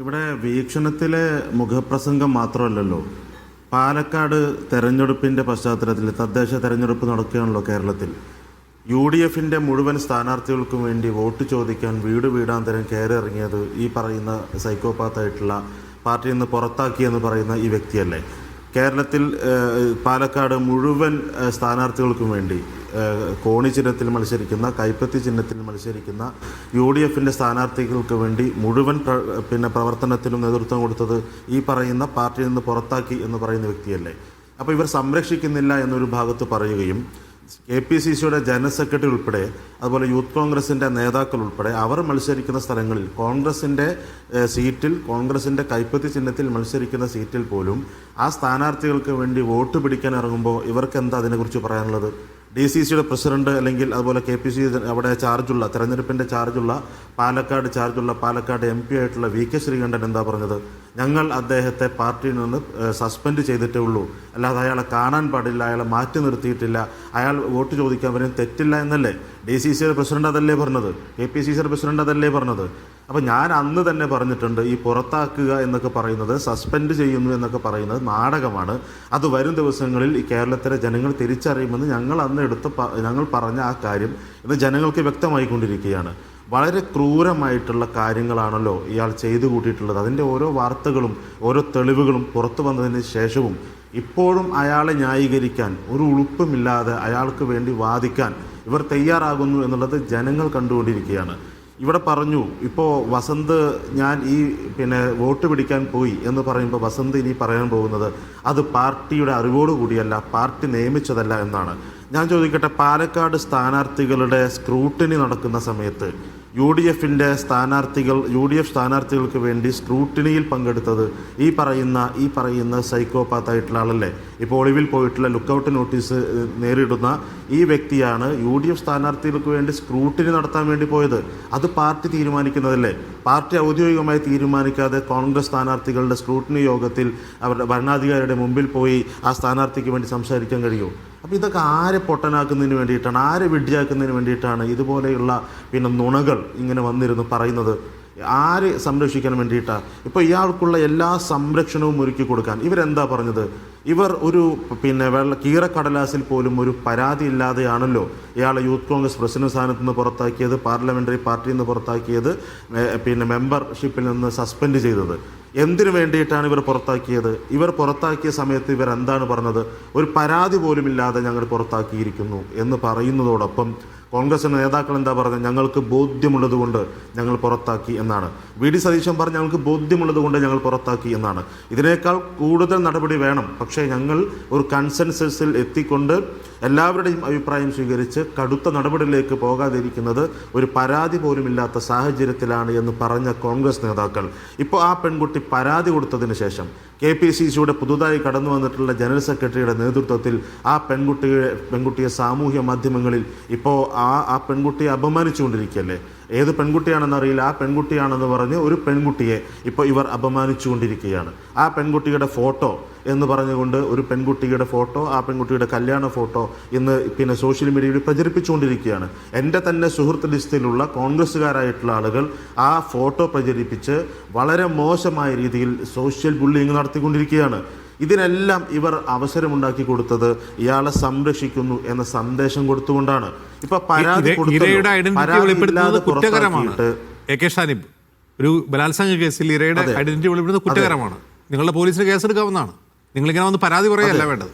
ഇവിടെ വീക്ഷണത്തിലെ മുഖപ്രസംഗം മാത്രമല്ലല്ലോ. പാലക്കാട് തെരഞ്ഞെടുപ്പിന്റെ പശ്ചാത്തലത്തിൽ തദ്ദേശ തെരഞ്ഞെടുപ്പ് നടക്കുകയാണല്ലോ കേരളത്തിൽ. യു ഡി എഫിന്റെ മുഴുവൻ സ്ഥാനാർത്ഥികൾക്കും വേണ്ടി വോട്ട് ചോദിക്കാൻ വീട് വീടാന്തരം കയറി ഇറങ്ങിയത് ഈ പറയുന്ന സൈക്കോപാത്തായിട്ടുള്ള പാർട്ടിയിൽ നിന്ന് പുറത്താക്കിയെന്ന് പറയുന്ന ഈ വ്യക്തിയല്ലേ. കേരളത്തിൽ പാലക്കാട് മുഴുവൻ സ്ഥാനാർത്ഥികൾക്കും വേണ്ടി കോണി ചിഹ്നത്തിൽ മത്സരിക്കുന്ന കൈപ്പത്തി ചിഹ്നത്തിൽ മത്സരിക്കുന്ന യു ഡി എഫിന്റെ സ്ഥാനാർത്ഥികൾക്ക് വേണ്ടി മുഴുവൻ പിന്നെ പ്രവർത്തനത്തിനും നേതൃത്വം കൊടുത്തത് ഈ പറയുന്ന പാർട്ടിയിൽ നിന്ന് പുറത്താക്കി എന്ന് പറയുന്ന വ്യക്തിയല്ലേ. അപ്പോൾ ഇവർ സംരക്ഷിക്കുന്നില്ല എന്നൊരു ഭാഗത്ത് പറയുകയും കെ പി സി സിയുടെ ജനറൽ സെക്രട്ടറി ഉൾപ്പെടെ അതുപോലെ യൂത്ത് കോൺഗ്രസിന്റെ നേതാക്കൾ ഉൾപ്പെടെ അവർ മത്സരിക്കുന്ന സ്ഥലങ്ങളിൽ കോൺഗ്രസിന്റെ സീറ്റിൽ കോൺഗ്രസിന്റെ കൈപ്പത്തി ചിഹ്നത്തിൽ മത്സരിക്കുന്ന സീറ്റിൽ പോലും ആ സ്ഥാനാർത്ഥികൾക്ക് വേണ്ടി വോട്ട് പിടിക്കാൻ ഇറങ്ങുമ്പോൾ ഇവർക്ക് എന്താ അതിനെക്കുറിച്ച് പറയാനുള്ളത്? ഡി സി സിയുടെ പ്രസിഡന്റ് അല്ലെങ്കിൽ അതുപോലെ കെ പി സി അവിടെ ചാർജുള്ള തെരഞ്ഞെടുപ്പിന്റെ ചാർജുള്ള പാലക്കാട് ചാർജുള്ള പാലക്കാട് എം പി ആയിട്ടുള്ള വി കെ ശ്രീകണ്ഠൻ എന്താ പറഞ്ഞത്? ഞങ്ങൾ അദ്ദേഹത്തെ പാർട്ടിയിൽ നിന്ന് സസ്പെൻഡ് ചെയ്തിട്ടേ ഉള്ളൂ. അല്ലാതെ അയാളെ കാണാൻ പാടില്ല അയാളെ മാറ്റി നിർത്തിയിട്ടില്ല. അയാൾ വോട്ട് ചോദിക്കാൻ വരും തെറ്റില്ല എന്നല്ലേ? ഡി സി സിയുടെ പ്രസിഡന്റ് അതല്ലേ പറഞ്ഞത്? കെ പി സി സിയുടെ പ്രസിഡന്റ് അതല്ലേ പറഞ്ഞത്? അപ്പോൾ ഞാൻ അന്ന് തന്നെ പറഞ്ഞിട്ടുണ്ട് ഈ പുറത്താക്കുക എന്നൊക്കെ പറയുന്നത് സസ്പെൻഡ് ചെയ്യുന്നു എന്നൊക്കെ പറയുന്നത് നാടകമാണ്. അത് വരും ദിവസങ്ങളിൽ ഈ കേരളത്തിലെ ജനങ്ങൾ തിരിച്ചറിയുമെന്ന് ഞങ്ങൾ അന്ന് എടുത്ത് ഞങ്ങൾ പറഞ്ഞ ആ കാര്യം ഇന്ന് ജനങ്ങൾക്ക് വ്യക്തമായിക്കൊണ്ടിരിക്കുകയാണ്. വളരെ ക്രൂരമായിട്ടുള്ള കാര്യങ്ങളാണല്ലോ ഇയാൾ ചെയ്തു കൂട്ടിയിട്ടുള്ളത്. അതിന്റെ ഓരോ വാർത്തകളും ഓരോ തെളിവുകളും പുറത്തു വന്നതിന് ശേഷവും ഇപ്പോഴും അയാളെ ന്യായീകരിക്കാൻ ഒരു ഉളുപ്പുമില്ലാതെ അയാൾക്ക് വേണ്ടി വാദിക്കാൻ ഇവർ തയ്യാറാകുന്നു എന്നുള്ളത് ജനങ്ങൾ കണ്ടുകൊണ്ടിരിക്കുകയാണ്. ഇവിടെ പറഞ്ഞു ഇപ്പോൾ വസന്ത് ഞാൻ ഈ പിന്നെ വോട്ട് പിടിക്കാൻ പോയി എന്ന് പറയുമ്പോൾ വസന്ത് ഇനി പറയാൻ പോകുന്നത് അത് പാർട്ടിയുടെ അറിവോടുകൂടിയല്ല പാർട്ടി നിയമിച്ചതല്ല എന്നാണ്. ഞാൻ ചോദിക്കട്ടെ പാലക്കാട് സ്ഥാനാർത്ഥികളുടെ സ്ക്രൂട്ടിനി നടക്കുന്ന സമയത്ത് യു ഡി എഫിന്റെ സ്ഥാനാർത്ഥികൾ യു ഡി എഫ് സ്ഥാനാർത്ഥികൾക്ക് വേണ്ടി സ്ക്രൂട്ടിനിയിൽ പങ്കെടുത്തത് ഈ പറയുന്ന ഈ പറയുന്ന സൈക്കോപാത്തായിട്ടുള്ള ആളല്ലേ? ഇപ്പോൾ ഒളിവിൽ പോയിട്ടുള്ള ലുക്കൗട്ട് നോട്ടീസ് നേരിടുന്ന ഈ വ്യക്തിയാണ് യു ഡി എഫ് സ്ഥാനാർത്ഥികൾക്ക് വേണ്ടി സ്ക്രൂട്ടിനി നടത്താൻ വേണ്ടി പോയത്. അത് പാർട്ടി തീരുമാനിക്കുന്നതല്ലേ? പാർട്ടി ഔദ്യോഗികമായി തീരുമാനിക്കാതെ കോൺഗ്രസ് സ്ഥാനാർത്ഥികളുടെ സ്ക്രൂട്ടിനി യോഗത്തിൽ അവരുടെ ഭരണാധികാരിയുടെ മുമ്പിൽ പോയി ആ സ്ഥാനാർത്ഥിക്ക് വേണ്ടി സംസാരിക്കാൻ കഴിയുമോ അപ്പോൾ ഇതൊക്കെ ആരെ പൊട്ടനാക്കുന്നതിന് വേണ്ടിയിട്ടാണ് ആരെ വിഡ്ഢിയാക്കുന്നതിന് വേണ്ടിയിട്ടാണ് ഇതുപോലെയുള്ള പിന്നെ നുണകൾ ഇങ്ങനെ വന്നിരുന്നു പറയുന്നത്? ആരെ സംരക്ഷിക്കാൻ വേണ്ടിയിട്ടാണ് ഇപ്പോൾ ഇയാൾക്കുള്ള എല്ലാ സംരക്ഷണവും ഒരുക്കി കൊടുക്കാൻ ഇവരെന്താ പറഞ്ഞത്? ഇവർ ഒരു പിന്നെ വെള്ള കീറക്കടലാസിൽ പോലും ഒരു പരാതി ഇല്ലാതെയാണല്ലോ ഇയാളെ യൂത്ത് കോൺഗ്രസ് പ്രസിഡന്റ് സ്ഥാനത്ത് നിന്ന് പുറത്താക്കിയത് പാർലമെന്ററി പാർട്ടിയിൽ നിന്ന് പുറത്താക്കിയത് പിന്നെ മെമ്പർഷിപ്പിൽ നിന്ന് സസ്പെൻഡ് ചെയ്തത്. എന്തിനു വേണ്ടിയിട്ടാണ് ഇവർ പുറത്താക്കിയത്? ഇവർ പുറത്താക്കിയ സമയത്ത് ഇവർ എന്താണ് പറഞ്ഞത്? ഒരു പരാതി പോലുമില്ലാതെ ഞങ്ങൾ പുറത്താക്കിയിരിക്കുന്നു എന്ന് പറയുന്നതോടൊപ്പം കോൺഗ്രസിന്റെ നേതാക്കൾ എന്താ പറഞ്ഞത്? ഞങ്ങൾക്ക് ബോധ്യമുള്ളത് കൊണ്ട് ഞങ്ങൾ പുറത്താക്കി എന്നാണ്. വി ഡി സതീശൻ പറഞ്ഞ് ഞങ്ങൾക്ക് ബോധ്യമുള്ളത് കൊണ്ട് ഞങ്ങൾ പുറത്താക്കി എന്നാണ്. ഇതിനേക്കാൾ കൂടുതൽ നടപടി വേണം. പക്ഷേ ഞങ്ങൾ ഒരു കൺസെൻസസിൽ എത്തിക്കൊണ്ട് എല്ലാവരുടെയും അഭിപ്രായം സ്വീകരിച്ച് കടുത്ത നടപടിയിലേക്ക് പോകാതിരിക്കുന്നത് ഒരു പരാതി പോലുമില്ലാത്ത സാഹചര്യത്തിലാണ് എന്ന് പറഞ്ഞ കോൺഗ്രസ് നേതാക്കൾ. ഇപ്പോൾ ആ പെൺകുട്ടി പരാതി കൊടുത്തതിന് ശേഷം കെ പി സി സിയുടെ പുതുതായി കടന്നു വന്നിട്ടുള്ള ജനറൽ സെക്രട്ടറിയുടെ നേതൃത്വത്തിൽ ആ പെൺകുട്ടിയെ പെൺകുട്ടിയെ സാമൂഹ്യ മാധ്യമങ്ങളിൽ ഇപ്പോൾ ആ ആ പെൺകുട്ടിയെ അപമാനിച്ചുകൊണ്ടിരിക്കുകയല്ലേ? ഏത് പെൺകുട്ടിയാണെന്നറിയില്ല ആ പെൺകുട്ടിയാണെന്ന് പറഞ്ഞ് ഒരു പെൺകുട്ടിയെ ഇപ്പോൾ ഇവർ അപമാനിച്ചുകൊണ്ടിരിക്കുകയാണ്. ആ പെൺകുട്ടിയുടെ ഫോട്ടോ എന്ന് പറഞ്ഞുകൊണ്ട് ഒരു പെൺകുട്ടിയുടെ ഫോട്ടോ ആ പെൺകുട്ടിയുടെ കല്യാണ ഫോട്ടോ ഇന്ന് പിന്നെ സോഷ്യൽ മീഡിയയിൽ പ്രചരിപ്പിച്ചുകൊണ്ടിരിക്കുകയാണ്. എന്റെ തന്നെ സുഹൃത്ത് ലിസ്റ്റിലുള്ള കോൺഗ്രസ്സുകാരായിട്ടുള്ള ആളുകൾ ആ ഫോട്ടോ പ്രചരിപ്പിച്ച് വളരെ മോശമായ രീതിയിൽ സോഷ്യൽ ബുള്ളിങ് നടത്തിക്കൊണ്ടിരിക്കുകയാണ്. ഇതിനെല്ലാം ഇവർ അവസരമുണ്ടാക്കി കൊടുത്തത് ഇയാളെ സംരക്ഷിക്കുന്നു എന്ന സന്ദേശം കൊടുത്തുകൊണ്ടാണ്. ഇപ്പൊ പരാതി കുറ്റകരമാണ്. ഒരു ബലാത്സംഗ കേസിൽ ഇരയുടെ ഐഡന്റിറ്റി വെളിപ്പെടുത്തുന്നത് കുറ്റകരമാണ്. നിങ്ങളുടെ പോലീസിന് കേസെടുക്കാവുന്നതാണ്. നിങ്ങളിങ്ങനെ വന്ന് പരാതി പറയല്ല വേണ്ടത്.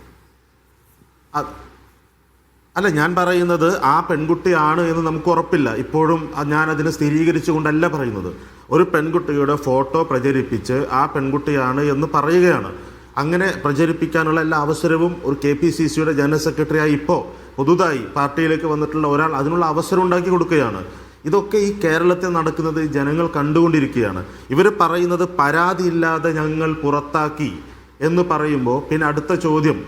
അല്ല ഞാൻ പറയുന്നത് ആ പെൺകുട്ടിയാണ് എന്ന് നമുക്ക് ഉറപ്പില്ല. ഇപ്പോഴും ഞാൻ അതിനെ സ്ഥിരീകരിച്ചുകൊണ്ടല്ല പറയുന്നത്. ഒരു പെൺകുട്ടിയുടെ ഫോട്ടോ പ്രചരിപ്പിച്ച് ആ പെൺകുട്ടിയാണ് എന്ന് പറയുകയാണ്. അങ്ങനെ പ്രചരിപ്പിക്കാനുള്ള എല്ലാ അവസരവും ഒരു കെ പി സി സിയുടെ ജനറൽ സെക്രട്ടറിയായി ഇപ്പോൾ പുതുതായി പാർട്ടിയിലേക്ക് വന്നിട്ടുള്ള ഒരാൾ അതിനുള്ള അവസരം ഉണ്ടാക്കി കൊടുക്കുകയാണ്. ഇതൊക്കെ ഈ കേരളത്തിൽ നടക്കുന്നത് ജനങ്ങൾ കണ്ടുകൊണ്ടിരിക്കുകയാണ്. ഇവർ പറയുന്നത് പരാതിയില്ലാതെ ഞങ്ങൾ പുറത്താക്കി എന്ന് പറയുമ്പോൾ പിന്നെ അടുത്ത ചോദ്യം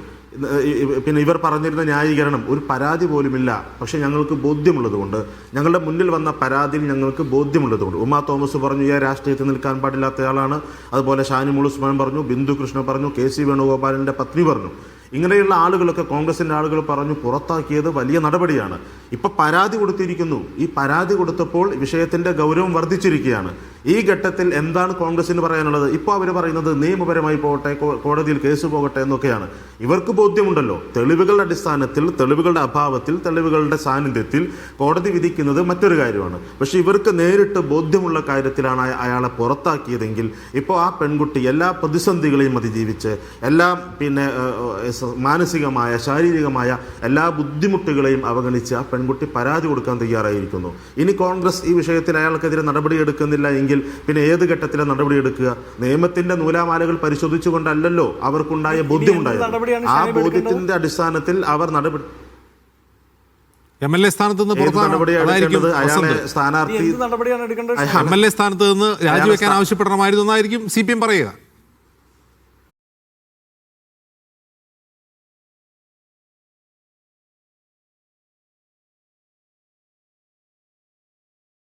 പിന്നെ ഇവർ പറഞ്ഞിരുന്ന ന്യായീകരണം ഒരു പരാതി പോലുമില്ല. പക്ഷെ ഞങ്ങൾക്ക് ബോധ്യമുള്ളതുകൊണ്ട് ഞങ്ങളുടെ മുന്നിൽ വന്ന പരാതിയിൽ ഞങ്ങൾക്ക് ബോധ്യമുള്ളതുകൊണ്ട്. ഉമാ തോമസ് പറഞ്ഞു ഈ രാഷ്ട്രീയത്തിൽ നിൽക്കാൻ പാടില്ലാത്തയാളാണ്. അതുപോലെ ഷാനിമുൾ ഉസ്മാൻ പറഞ്ഞു ബിന്ദു കൃഷ്ണ പറഞ്ഞു കെ സി വേണുഗോപാലിന്റെ പത്നി പറഞ്ഞു. ഇങ്ങനെയുള്ള ആളുകളൊക്കെ കോൺഗ്രസിന്റെ ആളുകൾ പറഞ്ഞു പുറത്താക്കിയത് വലിയ നടപടിയാണ്. ഇപ്പൊ പരാതി കൊടുത്തിരിക്കുന്നു. ഈ പരാതി കൊടുത്തപ്പോൾ വിഷയത്തിന്റെ ഗൗരവം വർദ്ധിച്ചിരിക്കുകയാണ്. ഈ ഘട്ടത്തിൽ എന്താണ് കോൺഗ്രസിന് പറയാനുള്ളത്? ഇപ്പോൾ അവർ പറയുന്നത് നിയമപരമായി പോകട്ടെ കോടതിയിൽ കേസ് പോകട്ടെ എന്നൊക്കെയാണ്. ഇവർക്ക് ബോധ്യമുണ്ടല്ലോ. തെളിവുകളുടെ അടിസ്ഥാനത്തിൽ തെളിവുകളുടെ അഭാവത്തിൽ തെളിവുകളുടെ സാന്നിധ്യത്തിൽ കോടതി വിധിക്കുന്നത് മറ്റൊരു കാര്യമാണ്. പക്ഷെ ഇവർക്ക് നേരിട്ട് ബോധ്യമുള്ള കാര്യത്തിലാണ് അയ- അയാളെ പുറത്താക്കിയതെങ്കിൽ ഇപ്പോൾ ആ പെൺകുട്ടി എല്ലാ പ്രതിസന്ധികളെയും അതിജീവിച്ച് എല്ലാം പിന്നെ മാനസികമായ ശാരീരികമായ എല്ലാ ബുദ്ധിമുട്ടുകളെയും അവഗണിച്ച് ആ പെൺകുട്ടി പരാതി കൊടുക്കാൻ തയ്യാറായിരിക്കുന്നു. ഇനി കോൺഗ്രസ് ഈ വിഷയത്തിൽ അയാൾക്കെതിരെ നടപടിയെടുക്കുന്നില്ല എങ്കിൽ പിന്നെ ഏത് ഘട്ടത്തിലാണ് നടപടിയെടുക്കുക നിയമത്തിന്റെ നൂലാമാലകൾ പരിശോധിച്ചുകൊണ്ടല്ലല്ലോ അവർക്കുണ്ടായ ബോധ്യമുണ്ടായത്. ആ ബോധ്യത്തിന്റെ അടിസ്ഥാനത്തിൽ അവർ നടപടി എം എൽ എ സ്ഥാനത്ത് നിന്ന് പുറത്താണ്. സ്ഥാനാർത്ഥി എം എൽ എ സ്ഥാനത്ത് നിന്ന് രാജിവെക്കാൻ ആവശ്യപ്പെടണമായിരുന്നു എന്നായിരിക്കും സി പി എം പറയുക.